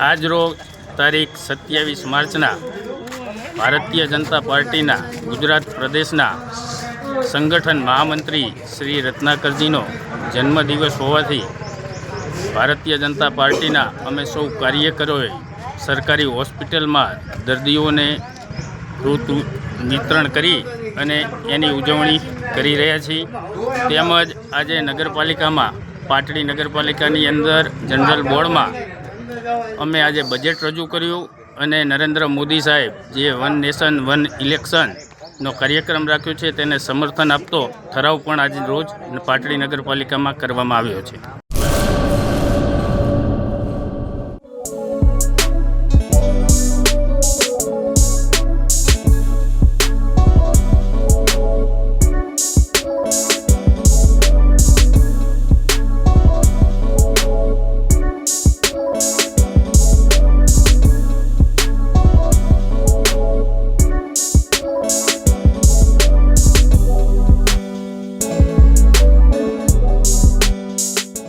આજ રોજ તારીખ સત્યાવીસ માર્ચના ભારતીય જનતા પાર્ટીના ગુજરાત પ્રદેશના સંગઠન મહામંત્રી શ્રી રત્નાકરજીનો જન્મદિવસ હોવાથી ભારતીય જનતા પાર્ટીના અમે સૌ કાર્યકરોએ સરકારી હોસ્પિટલમાં દર્દીઓને ઋતુ વિતરણ કરી અને એની ઉજવણી કરી રહ્યા છીએ. તેમજ આજે નગરપાલિકામાં પાટડી નગરપાલિકાની અંદર જનરલ બોર્ડમાં અમે આજે બજેટ રજૂ કર્યું અને નરેન્દ્ર મોદી સાહેબ જે વન નેશન વન ઇલેક્શનનો કાર્યક્રમ રાખ્યો છે, તેને સમર્થન આપતો ઠરાવ પણ આજે રોજ પાટડી નગરપાલિકામાં કરવામાં આવ્યો છે.